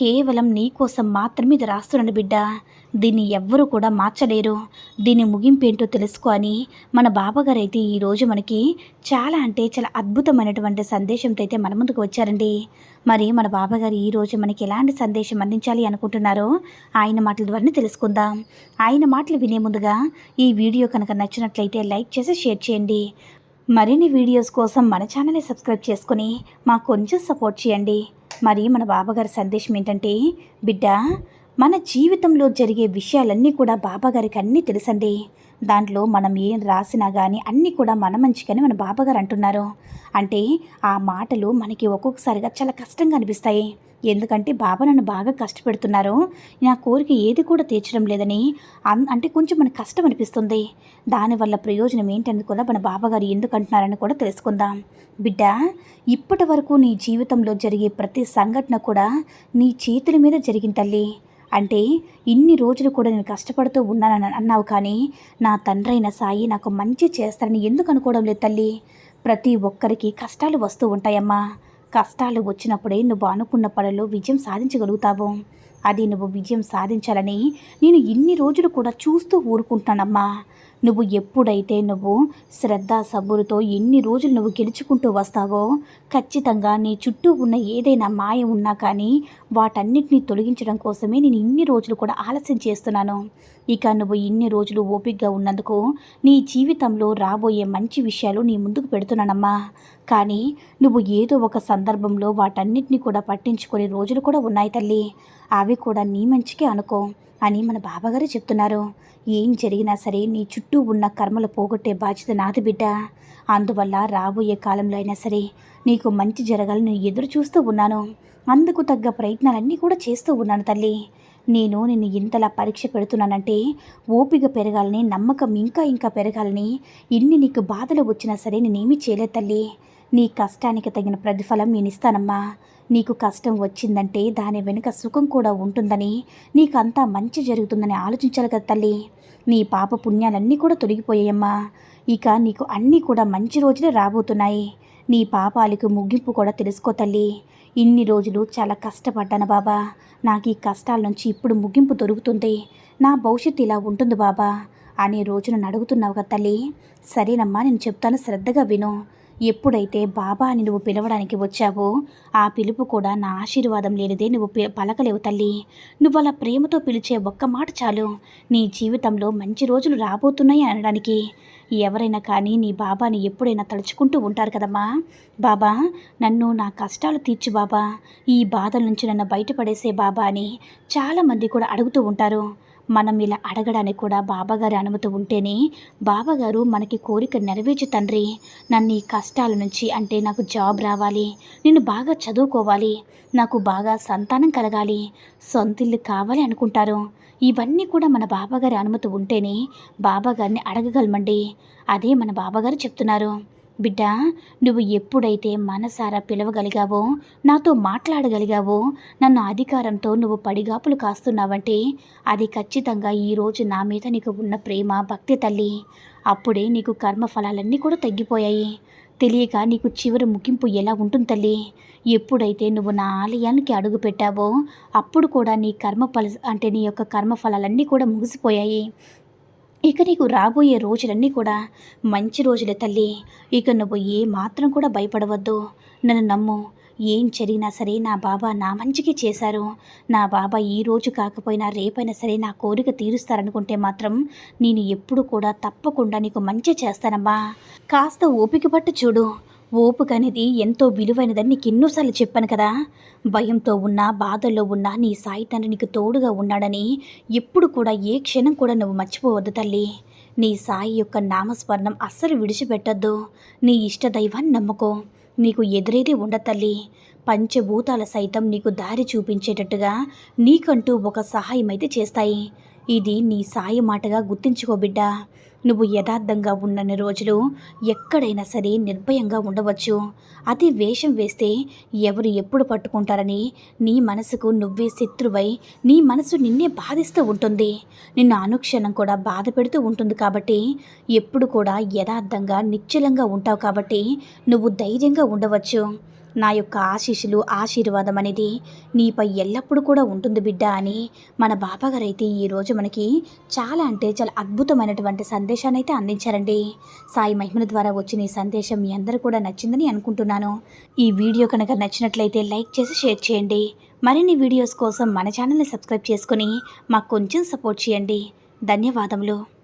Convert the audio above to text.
కేవలం నీ కోసం మాత్రమే ఇది రాస్తున్నాను బిడ్డ. దీన్ని ఎవ్వరూ కూడా మార్చలేరు. దీని ముగింపు ఏంటో తెలుసుకో అని మన బాబాగారు అయితే ఈరోజు మనకి చాలా అంటే చాలా అద్భుతమైనటువంటి సందేశంతో అయితే మన ముందుకు వచ్చారండి. మరి మన బాబాగారు ఈరోజు మనకి ఎలాంటి సందేశం అందించాలి అనుకుంటున్నారో ఆయన మాటల ద్వారా తెలుసుకుందాం. ఆయన మాటలు వినే ముందుగా ఈ వీడియో కనుక నచ్చినట్లయితే లైక్ చేసి షేర్ చేయండి. మరిన్ని వీడియోస్ కోసం మన ఛానల్ని సబ్స్క్రైబ్ చేసుకుని మాకు కొంచెం సపోర్ట్ చేయండి. మరి మన బాబాగారి సందేశం ఏంటంటే బిడ్డ మన జీవితంలో జరిగే విషయాలన్నీ కూడా బాబాగారికి అన్నీ తెలుసండి. దాంట్లో మనం ఏం రాసినా కానీ అన్నీ కూడా మన మంచికని మన బాబాగారు అంటున్నారు. అంటే ఆ మాటలు మనకి ఒక్కొక్కసారిగా చాలా కష్టంగా అనిపిస్తాయి. ఎందుకంటే బాబా నన్ను బాగా కష్టపెడుతున్నారు. నా కోరిక ఏది కూడా తీర్చడం లేదని అన్ అంటే కొంచెం మనకు కష్టం అనిపిస్తుంది. దానివల్ల ప్రయోజనం ఏంటని కూడా మన బాబాగారు ఎందుకు అంటున్నారని కూడా తెలుసుకుందాం. బిడ్డ ఇప్పటి వరకు నీ జీవితంలో జరిగే ప్రతి సంఘటన కూడా నీ చేతుల మీద జరిగిన తల్లి. అంటే ఇన్ని రోజులు కూడా నేను కష్టపడుతూ ఉన్నానని అన్నావు కానీ నా తండ్రైన సాయి నాకు మంచి చేస్తారని ఎందుకు అనుకోవడం లేదు తల్లి? ప్రతి ఒక్కరికి కష్టాలు వస్తూ ఉంటాయమ్మా. కష్టాలు వచ్చినప్పుడే నువ్వు అనుకున్న పనులు విజయం సాధించగలుగుతావు. అది నువ్వు విజయం సాధించాలని నేను ఇన్ని రోజులు కూడా చూస్తూ ఊరుకుంటానమ్మా నువ్వు ఎప్పుడైతే నువ్వు శ్రద్ధ సబ్బులతో ఎన్ని రోజులు నువ్వు గెలుచుకుంటూ వస్తావో ఖచ్చితంగా నీ చుట్టూ ఉన్న ఏదైనా మాయ ఉన్నా కానీ వాటన్నిటిని తొలగించడం కోసమే నేను ఇన్ని రోజులు కూడా ఆలస్యం చేస్తున్నాను. ఇక నువ్వు ఇన్ని రోజులు ఓపికగా ఉన్నందుకు నీ జీవితంలో రాబోయే మంచి విషయాలు నీ ముందుకు పెడుతున్నానమ్మా. కానీ నువ్వు ఏదో ఒక సందర్భంలో వాటన్నిటిని కూడా పట్టించుకునే రోజులు కూడా ఉన్నాయి తల్లి. అవి కూడా నీ మంచికే అనుకో అని మన బాబాగారు చెప్తున్నారు. ఏం జరిగినా సరే నీ చుట్టూ చుట్టూ ఉన్న కర్మలు పోగొట్టే బాధ్యత నాది బిడ్డ. అందువల్ల రాబోయే కాలంలో అయినా సరే నీకు మంచి జరగాలని ఎదురు చూస్తూ ఉన్నాను. అందుకు తగ్గ ప్రయత్నాలన్నీ కూడా చేస్తూ ఉన్నాను తల్లి. నేను నిన్ను ఇంతలా పరీక్ష పెడుతున్నానంటే ఓపిక పెరగాలని నమ్మకం ఇంకా ఇంకా పెరగాలని ఇన్ని నీకు బాధలు వచ్చినా సరే నేనేమీ చేయలేదు తల్లి. నీ కష్టానికి తగిన ప్రతిఫలం నేనిస్తానమ్మా. నీకు కష్టం వచ్చిందంటే దాని వెనుక సుఖం కూడా ఉంటుందని నీకంతా మంచి జరుగుతుందని ఆలోచించాలి కదా తల్లి. నీ పాప పుణ్యాలన్నీ కూడా తొలగిపోయాయమ్మా. ఇక నీకు అన్నీ కూడా మంచి రోజులే రాబోతున్నాయి. నీ పాపాలకు ముగింపు కూడా తెలుసుకో తల్లి. ఇన్ని రోజులు చాలా కష్టపడ్డాను బాబా. నాకు ఈ కష్టాల నుంచి ఇప్పుడు ముగింపు దొరుకుతుంది. నా భవిష్యత్తు ఇలా ఉంటుంది బాబా. అనే రోజున అడుగుతున్నావు కదా తల్లి. సరేనమ్మా నేను చెప్తాను శ్రద్ధగా విను. ఎప్పుడైతే బాబా అని నువ్వు పిలవడానికి వచ్చావో ఆ పిలుపు కూడా నా ఆశీర్వాదం లేనిదే నువ్వు పలకలేవు తల్లి. నువ్వు అలా ప్రేమతో పిలిచే ఒక్క మాట చాలు. నీ జీవితంలో మంచి రోజులు రాబోతున్నాయి అనడానికి. ఎవరైనా కానీ నీ బాబాని ఎప్పుడైనా తలుచుకుంటూ ఉంటారు కదమ్మా. బాబా నన్ను నా కష్టాలు తీర్చు బాబా. ఈ బాధల నుంచి నన్ను బయటపడేసే బాబా అని చాలామంది కూడా అడుగుతూ ఉంటారు. మనం ఇలా అడగడానికి కూడా బాబాగారి అనుమతి ఉంటేనే బాబాగారు మనకి కోరిక నెరవేర్చు తండ్రి. నన్ను ఈ కష్టాల నుంచి అంటే నాకు జాబ్ రావాలి నేను బాగా చదువుకోవాలి నాకు బాగా సంతానం కలగాలి సొంతిల్లు కావాలి అనుకుంటారు. ఇవన్నీ కూడా మన బాబాగారి అనుమతి ఉంటేనే బాబాగారిని అడగగలమండి. అదే మన బాబాగారు చెప్తున్నారు. బిడ్డ నువ్వు ఎప్పుడైతే మనసారా పిలవగలిగావో నాతో మాట్లాడగలిగావో నన్ను అధికారంతో నువ్వు పడిగాపులు కాస్తున్నావంటే అది ఖచ్చితంగా ఈరోజు నా మీద నీకు ఉన్న ప్రేమ భక్తి తల్లి. అప్పుడే నీకు కర్మ ఫలాలన్నీ కూడా తగ్గిపోయాయి. తెలియక నీకు చివరి ముగింపు ఎలా ఉంటుంది తల్లి? ఎప్పుడైతే నువ్వు నా ఆలయానికి అడుగు పెట్టావో అప్పుడు కూడా నీ కర్మ ఫల అంటే నీ యొక్క కర్మ ఫలాలన్నీ కూడా ముగిసిపోయాయి. ఇక నీకు రాబోయే రోజులన్నీ కూడా మంచి రోజులే తల్లి. ఇక నువ్వు ఏ మాత్రం కూడా భయపడవద్దు. నన్ను నమ్ము. ఏం జరిగినా సరే నా బాబా నా మంచికి చేశారు. నా బాబా ఈ రోజు కాకపోయినా రేపైనా సరే నా కోరిక తీరుస్తారనుకుంటే మాత్రం నేను ఎప్పుడు కూడా తప్పకుండా నీకు మంచి చేస్తానమ్మా. కాస్త ఓపిక పట్టు చూడు. ఓపిక అనేది ఎంతో విలువైనదని నీకు ఎన్నోసార్లు చెప్పాను కదా. భయంతో ఉన్నా బాధల్లో ఉన్నా నీ సాయి తండ్రి నీకు తోడుగా ఉన్నాడని ఎప్పుడు కూడా ఏ క్షణం కూడా నువ్వు మర్చిపోవద్దు తల్లి. నీ సాయి యొక్క నామస్మరణం అస్సలు విడిచిపెట్టద్దు. నీ ఇష్ట దైవాన్ని నమ్ముకో. నీకు ఎదురేది ఉండ తల్లి. పంచభూతాల సైతం నీకు దారి చూపించేటట్టుగా నీకంటూ ఒక సహాయం అయితే చేస్తాయి. ఇది నీ సాయి మాటగా గుర్తించుకో బిడ్డ. నువ్వు యథార్థంగా ఉన్నన్ని రోజులు ఎక్కడైనా సరే నిర్భయంగా ఉండవచ్చు. అతి వేషం వేస్తే ఎవరు ఎప్పుడు పట్టుకుంటారని నీ మనసుకు నువ్వే శత్రువై నీ మనసు నిన్నే బాధిస్తూ ఉంటుంది. నిన్ను అనుక్షణం కూడా బాధ పెడుతూ ఉంటుంది కాబట్టి ఎప్పుడు కూడా యథార్థంగా నిశ్చలంగా ఉంటావు కాబట్టి నువ్వు ధైర్యంగా ఉండవచ్చు. నా యొక్క ఆశీస్సులు ఆశీర్వాదం అనేది నీపై ఎల్లప్పుడూ కూడా ఉంటుంది బిడ్డ అని మన బాబాగారు అయితే ఈరోజు మనకి చాలా అంటే చాలా అద్భుతమైనటువంటి సందేశాన్ని అయితే అందించారండి. సాయి మహిమల ద్వారా వచ్చిన ఈ సందేశం మీ అందరూ కూడా నచ్చిందని అనుకుంటున్నాను. ఈ వీడియో కనుక నచ్చినట్లయితే లైక్ చేసి షేర్ చేయండి. మరిన్ని వీడియోస్ కోసం మన ఛానల్ని సబ్స్క్రైబ్ చేసుకొని మాకు కొంచెం సపోర్ట్ చేయండి. ధన్యవాదములు.